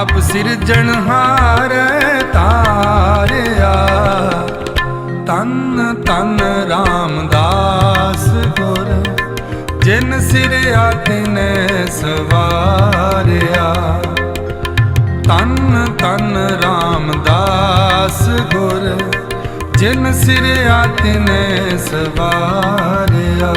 ਆਪ ਸਿਰਜਣਹਾਰ ਤਾਰਿਆ। ਤਨ ਤਨ ਰਾਮਦਾਸ ਗੁਰ, ਜਿਨ ਸਿਰਿਆ ਤਿਨੇ ਸਵਾਰਿਆ। ਤਨ ਤਨ ਰਾਮਦਾਸ ਗੁਰ, ਜਿਨ ਸਿਰਿਆ ਤਿਨੇ ਸਵਾਰਿਆ।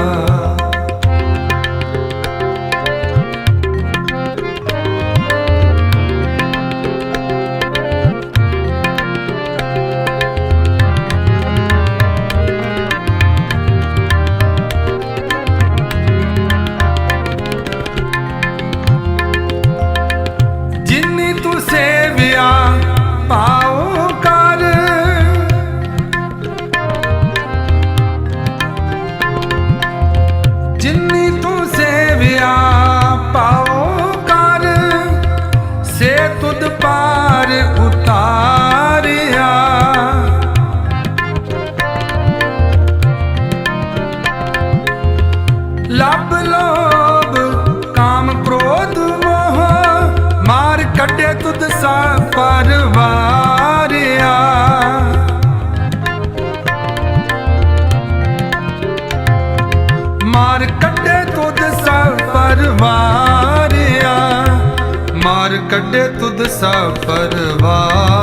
ਪਾਉ ਕਰ। ਜਿੰਨੀ ਤੂੰ ਸੇਵਿਆ ਪਾਉ ਕਰ ਸੇ ਤੁਧ ਪਾਰ ਉਤਾਰਿਆ ਕੱਢੇ ਤੁਧ ਸਾ ਪਰਵਾਰਿਆ ਮਾਰ ਕੱਢੇ ਤੁਧ ਸਾ ਪਰਵਾਰਿਆ ਮਾਰ ਕੱਢੇ ਤੁਧ ਸਾ ਪਰਵਾਰਿਆ